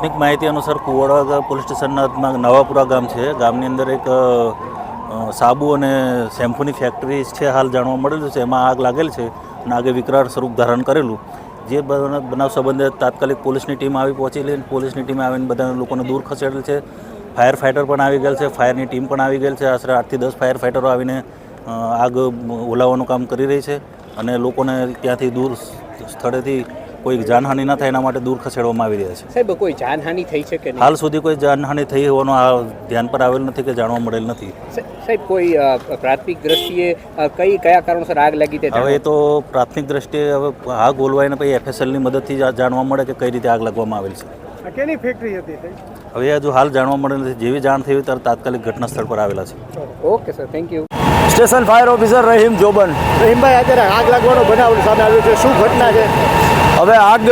પ્રાથમિક માહિતી અનુસાર કુવાડા પોલીસ સ્ટેશનના નવાપુરા ગામ છે. ગામની અંદર એક સાબુ અને શેમ્પૂની ફેક્ટરી છે હાલ જાણવા મળેલું છે. એમાં આગ લાગેલ છે અને આગે વિકરાળ સ્વરૂપ ધારણ કરેલું. જે બના- બનાવ સંબંધે તાત્કાલિક પોલીસની ટીમ આવી પહોંચેલી પોલીસની ટીમ આવીને બધા લોકોને દૂર ખસેડેલ છે. ફાયર ફાઇટર પણ આવી ગયેલ છે. ફાયરની ટીમ પણ આવી ગયેલ છે. આશરે આઠથી દસ ફાયર ફાઇટરો આવીને આગ ઓલાવવાનું કામ કરી રહી છે અને લોકોને ત્યાંથી દૂર સ્થળેથી કોઈ જાનહાનિ ન થાય એના માટે દૂર ખસેડવામાં આવી રહ્યા છે. સાહેબ કોઈ જાનહાનિ થઈ છે કે હાલ સુધી કોઈ જાનહાનિ થઈ હોવાનું આ ધ્યાન પર આવેલ નથી કે જાણવા મળેલ નથી. સાહેબ કોઈ પ્રાથમિક દ્રષ્ટિએ કઈ કયા કારણોસર આગ લાગી તે હવે તો પ્રાથમિક દ્રષ્ટિએ હવે આગ ઓલવાઈને પછી એફએસએલની મદદથી જાણવા મળે કે કઈ રીતે આગ લાગવામાં આવેલ છે. કેની ફેક્ટરી હતી હવે હજુ હાલ જાણવા મળેલ નથી જેવી જાણ થઈ ત્યારે તાત્કાલિક ઘટના સ્થળ પર આવેલા છે. Okay sir thank you station fire officer Rahim Joban. રહીમભાઈ અત્યારે આગ લાગવાનો બનાવ સામે આવ્યો છે. શું ઘટના છે? હવે આગ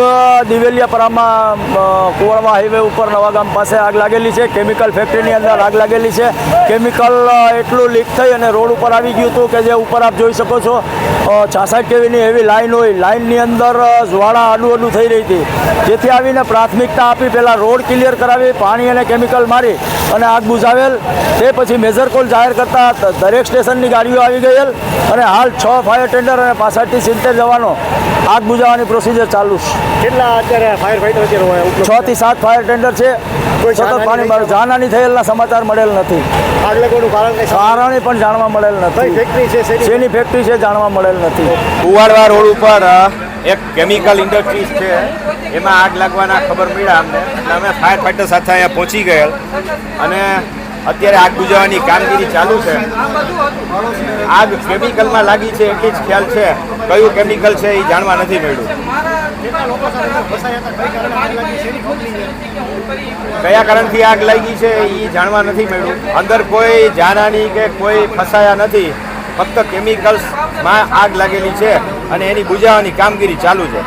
દિવેલિયાપરામાં અ, કુવાડવા હાઈવે ઉપર નવાગામ પાસે આગ લાગેલી છે. કેમિકલ ફેક્ટરીની અંદર આગ લાગેલી છે. કેમિકલ એટલું લીક થઈ અને રોડ ઉપર આવી ગયું હતું કે જે ઉપર આપ જોઈ શકો છો. છાસઠ કેવીની એવી લાઈન હોય. લાઈનની અંદર જ્વાળા આડું આડું થઈ રહી હતી. જેથી આવીને પ્રાથમિકતા આપી પહેલાં રોડ ક્લિયર કરાવી પાણી અને કેમિકલ મારી અને આગ બુઝાવેલ. તે પછી મેજર કોલ જાહેર કરતા દરેક સ્ટેશનની ગાડીઓ આવી ગયેલ અને હાલ છ ફાયર ટેન્ડર અને પાસઠથી સિત્તેર જવાનો આગ બુઝાવવાની પ્રોસિજર ચાલુ છે. કેટલા અત્યારે ફાયર ફાઈટર અત્યારે હોય છ? થી સાત ફાયર ટેન્ડર છે. કોઈ સતત જાનહાનિ પાણી મારે જાનહાની થયેલના સમાચાર મળેલ નથી. આગ લાગવાનું કારણ સમજાય? પણ જાણવા મળેલ નથી. ફેક્ટરી છે શેની? શેની ફેક્ટરી છે જાણવા મળેલ નથી. કુવાડવા રોડ ઉપર એક કેમિકલ ઇન્ડસ્ટ્રીઝ છે. એમાં આગ લાગવાના ખબર મળ્યા અમને. અમે ફાયર ફાઈટર સાથે અહીંયા પહોંચી ગયેલ. અને અત્યારે આગ બુજાવવાની કામગીરી ચાલુ છે. આગ કેમિકલમાં લાગી છે એટલી જ ખ્યાલ છે. કયું કેમિકલ છે એ જાણવા નથી મળ્યું? કયા કારણથી આગ લાગી છે એ જાણવા નથી મળ્યું. અંદર કોઈ જાનહાની કે કોઈ ફસાયા નથી. ફક્ત કેમિકલ્સમાં આગ લાગેલી છે અને એની બુજાવવાની કામગીરી ચાલુ છે.